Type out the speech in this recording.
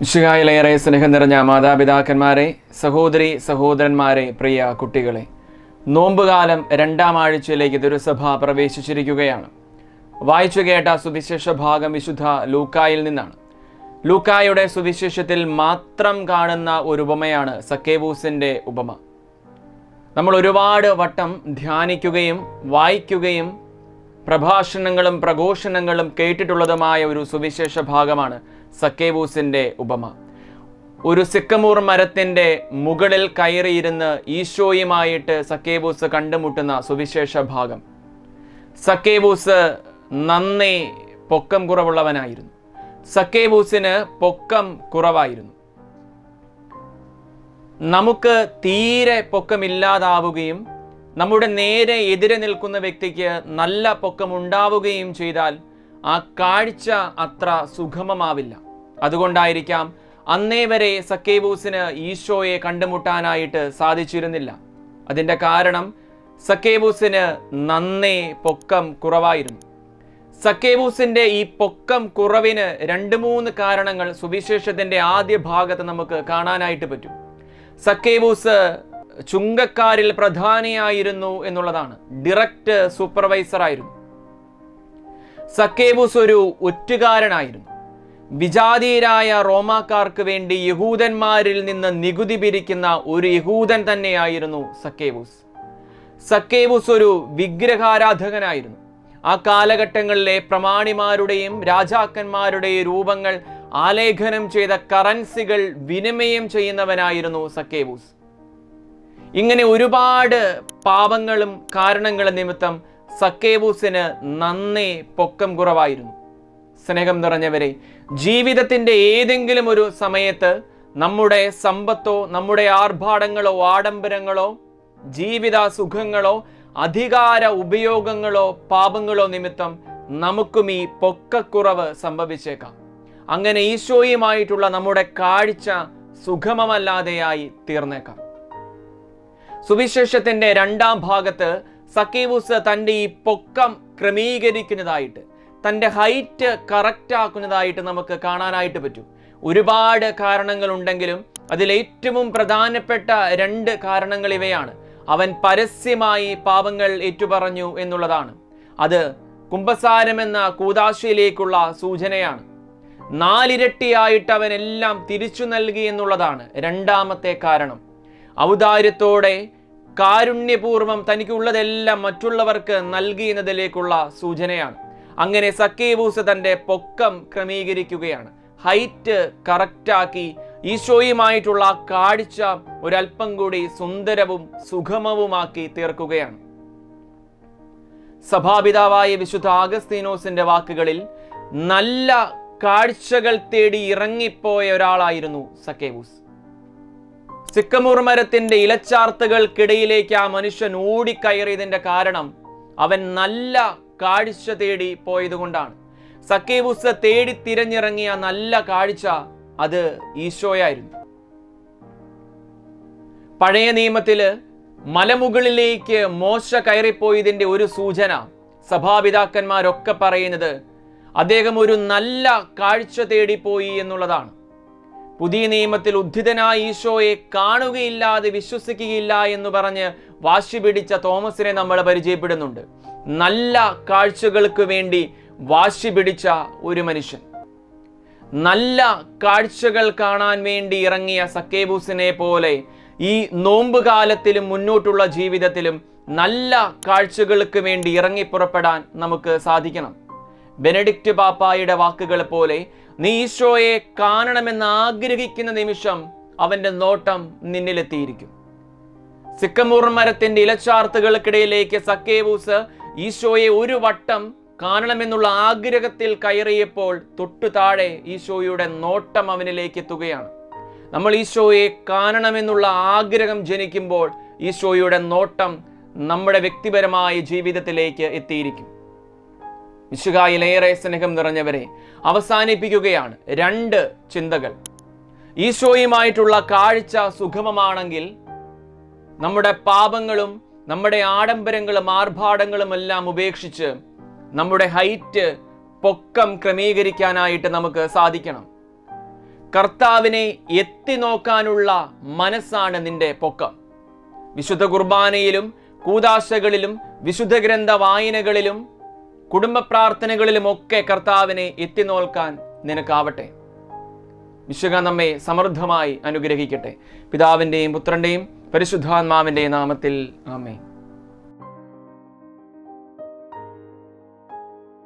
വിശുകായിലേറെ സ്നേഹം നിറഞ്ഞ മാതാപിതാക്കന്മാരെ സഹോദരി സഹോദരന്മാരെ പ്രിയ കുട്ടികളെ നോമ്പുകാലം രണ്ടാം ആഴ്ചയിലേക്ക് തിരുസഭ പ്രവേശിച്ചിരിക്കുകയാണ്. വായിച്ചു കേട്ട സുവിശേഷ ഭാഗം വിശുദ്ധ ലൂക്കായിൽ നിന്നാണ്. ലൂക്കായുടെ സുവിശേഷത്തിൽ മാത്രം കാണുന്ന ഒരു ഉപമയാണ് സക്കേബൂസിന്റെ ഉപമ. നമ്മൾ ഒരുപാട് വട്ടം ധ്യാനിക്കുകയും വായിക്കുകയും പ്രഭാഷണങ്ങളും പ്രഘോഷണങ്ങളും കേട്ടിട്ടുള്ളതുമായ ഒരു സുവിശേഷ ഭാഗമാണ് സക്കേബൂസിന്റെ ഉപമ. ഒരു സിക്കമൂർ മരത്തിന്റെ മുകളിൽ കയറിയിരുന്ന് ഈശോയുമായിട്ട് സക്കേബൂസ് കണ്ടുമുട്ടുന്ന സുവിശേഷ ഭാഗം. സക്കേബൂസ് നന്നേ പൊക്കം കുറവുള്ളവനായിരുന്നു. സക്കേബൂസിന് പൊക്കം കുറവായിരുന്നു. നമുക്ക് തീരെ പൊക്കമില്ലാതാവുകയും നമ്മുടെ നേരെ എതിരെ നിൽക്കുന്ന വ്യക്തിക്ക് നല്ല പൊക്കം ഉണ്ടാവുകയും ചെയ്താൽ ആ കാഴ്ച അത്ര സുഗമമാവില്ല. അതുകൊണ്ടായിരിക്കാം അന്നേ വരെ സക്കേബൂസിന് ഈശോയെ കണ്ടുമുട്ടാനായിട്ട് സാധിച്ചിരുന്നില്ല. അതിന്റെ കാരണം സക്കേബൂസിന് നന്നേ പൊക്കം കുറവായിരുന്നു. സക്കേബൂസിന്റെ ഈ പൊക്കം കുറവിന് രണ്ട് മൂന്ന് കാരണങ്ങൾ സുവിശേഷത്തിന്റെ ആദ്യ ഭാഗത്ത് നമുക്ക് കാണാനായിട്ട് പറ്റും. സക്കേബൂസ് ചുങ്കക്കാരിൽ പ്രധാനിയായിരുന്നു എന്നുള്ളതാണ്. ഡിറക്റ്റ് സൂപ്പർവൈസർ ആയിരുന്നു. സക്കേബൂസ് ഒരു ഒറ്റുകാരനായിരുന്നു. വിജാതീയരായ റോമാക്കാർക്ക് വേണ്ടി യഹൂദന്മാരിൽ നിന്ന് നികുതി പിരിക്കുന്ന ഒരു യഹൂദൻ തന്നെയായിരുന്നു സക്കേബൂസ്. സക്കേബൂസ് ഒരു വിഗ്രഹാരാധകനായിരുന്നു. ആ കാലഘട്ടങ്ങളിലെ പ്രമാണിമാരുടെയും രാജാക്കന്മാരുടെയും രൂപങ്ങൾ ആലേഖനം ചെയ്ത കറൻസികൾ വിനിമയം ചെയ്യുന്നവനായിരുന്നു സക്കേബൂസ്. ഇങ്ങനെ ഒരുപാട് പാപങ്ങളും കാരണങ്ങളും നിമിത്തം സക്കേബൂസിന് നന്നേ പൊക്കം കുറവായിരുന്നു. സ്നേഹം നിറഞ്ഞവരെ ജീവിതത്തിന്റെ ഏതെങ്കിലും ഒരു സമയത്ത് നമ്മുടെ സമ്പത്തോ നമ്മുടെ ആർഭാടങ്ങളോ ആഡംബരങ്ങളോ ജീവിത സുഖങ്ങളോ അധികാര ഉപയോഗങ്ങളോ പാപങ്ങളോ നിമിത്തം നമുക്കും ഈ പൊക്കക്കുറവ് സംഭവിച്ചേക്കാം. അങ്ങനെ ഈശോയുമായിട്ടുള്ള നമ്മുടെ കാഴ്ച സുഗമമല്ലാതെയായി തീർന്നേക്കാം. സുവിശേഷത്തിന്റെ രണ്ടാം ഭാഗത്ത് സക്കീവൂസ് തന്റെ ഈ പൊക്കം ക്രമീകരിക്കുന്നതായിട്ട് തന്റെ ഹൈറ്റ് കറക്റ്റ് ആക്കുന്നതായിട്ട് നമുക്ക് കാണാനായിട്ട് പറ്റും. ഒരുപാട് കാരണങ്ങളുണ്ടെങ്കിലും അതിലേറ്റവും പ്രധാനപ്പെട്ട രണ്ട് കാരണങ്ങൾ ഇവയാണ്. അവൻ പരസ്യമായി പാപങ്ങൾ ഏറ്റുപറഞ്ഞു എന്നുള്ളതാണ്. അത് കുംഭസാരം എന്ന കൂതാശയിലേക്കുള്ള സൂചനയാണ്. നാലിരട്ടിയായിട്ട് അവൻ എല്ലാം തിരിച്ചു നൽകി എന്നുള്ളതാണ് രണ്ടാമത്തെ കാരണം. ഔദാര്യത്തോടെ കാരുണ്യപൂർവം തനിക്കുള്ളതെല്ലാം മറ്റുള്ളവർക്ക് നൽകി എന്നതിലേക്കുള്ള സൂചനയാണ്. അങ്ങനെ സക്കേബൂസ് തന്റെ പൊക്കം ക്രമീകരിക്കുകയാണ്. ഹൈറ്റ് കറക്റ്റാക്കി ഈശോയുമായിട്ടുള്ള കാഴ്ച ഒരല്പം കൂടി സുന്ദരവും സുഖമവുമാക്കി തീർക്കുകയാണ്. സഭാപിതാവായ വിശുദ്ധ ആഗസ്തീനോസിന്റെ വാക്കുകളിൽ നല്ല കാഴ്ചകൾ തേടി ഇറങ്ങിപ്പോയ ഒരാളായിരുന്നു സക്കേബൂസ്. സിക്കമൂർ മരത്തിന്റെ ഇലച്ചാർത്തുകൾക്കിടയിലേക്ക് ആ മനുഷ്യൻ ഓടിക്കയറിയതിന്റെ കാരണം അവൻ നല്ല കാഴ്ച തേടി പോയതുകൊണ്ടാണ്. സക്കേബൂസ് തേടി തിരഞ്ഞിറങ്ങിയ നല്ല കാഴ്ച അത് ഈശോയായിരുന്നു. പഴയ നിയമത്തിൽ മലമുകളിലേക്ക് മോശ കയറിപ്പോയതിന്റെ ഒരു സൂചന സഭാപിതാക്കന്മാരൊക്കെ പറയുന്നത് അദ്ദേഹം ഒരു നല്ല കാഴ്ച തേടിപ്പോയി എന്നുള്ളതാണ്. പുതിയ നിയമത്തിൽ ഉദ്ധിതനായ ഈശോയെ കാണുകയില്ലാതെ വിശ്വസിക്കുകയില്ല എന്ന് പറഞ്ഞ് വാശി പിടിച്ച തോമസിനെ നമ്മൾ പരിചയപ്പെടുന്നുണ്ട്. നല്ല കാഴ്ചകൾക്ക് വേണ്ടി വാശി പിടിച്ച ഒരു മനുഷ്യൻ. നല്ല കാഴ്ചകൾ കാണാൻ വേണ്ടി ഇറങ്ങിയ സക്കേബൂസിനെ പോലെ ഈ നോമ്പ് കാലത്തിലും മുന്നോട്ടുള്ള ജീവിതത്തിലും നല്ല കാഴ്ചകൾക്ക് വേണ്ടി ഇറങ്ങി പുറപ്പെടാൻ നമുക്ക് സാധിക്കണം. ബെനഡിക്റ്റ് പാപ്പായുടെ വാക്കുകൾ പോലെ നീ ഈശോയെ കാണണമെന്ന് ആഗ്രഹിക്കുന്ന നിമിഷം അവന്റെ നോട്ടം നിന്നിലെത്തിയിരിക്കും. സിക്കമൂർ മരത്തിന്റെ ഇലച്ചാർത്തുകൾക്കിടയിലേക്ക് സക്കേവൂസ് ഈശോയെ ഒരു വട്ടം കാണണമെന്നുള്ള ആഗ്രഹത്തിൽ കയറിയപ്പോൾ തൊട്ടു താഴെ ഈശോയുടെ നോട്ടം അവനിലേക്ക് എത്തുകയാണ് നമ്മൾ ഈശോയെ കാണണമെന്നുള്ള ആഗ്രഹം ജനിക്കുമ്പോൾ ഈശോയുടെ നോട്ടം നമ്മുടെ വ്യക്തിപരമായ ജീവിതത്തിലേക്ക് എത്തിയിരിക്കും. വിശുകായിലേറെ സ്നേഹം നിറഞ്ഞവരെ അവസാനിപ്പിക്കുകയാണ് രണ്ട് ചിന്തകൾ. ഈശോയുമായിട്ടുള്ള കാഴ്ച സുഗമമാണെങ്കിൽ നമ്മുടെ പാപങ്ങളും നമ്മുടെ ആഡംബരങ്ങളും ആർഭാടങ്ങളും എല്ലാം ഉപേക്ഷിച്ച് നമ്മുടെ ഹൈറ്റ് പൊക്കം ക്രമീകരിക്കാനായിട്ട് നമുക്ക് സാധിക്കണം. കർത്താവിനെ എത്തി നോക്കാനുള്ള മനസ്സാണ് നിന്റെ പൊക്കം. വിശുദ്ധ കുർബാനയിലും കൂതാശകളിലും വിശുദ്ധ ഗ്രന്ഥ വായനകളിലും കുടുംബ പ്രാർത്ഥനകളിലുമൊക്കെ കർത്താവിനെ എത്തി നോൽക്കാൻ നിനക്കാവട്ടെ. വിശുക നമ്മെ സമൃദ്ധമായി അനുഗ്രഹിക്കട്ടെ. പിതാവിന്റെയും പുത്രന്റെയും പരിശുദ്ധാത്മാവിന്റെയും നാമത്തിൽ ആമേ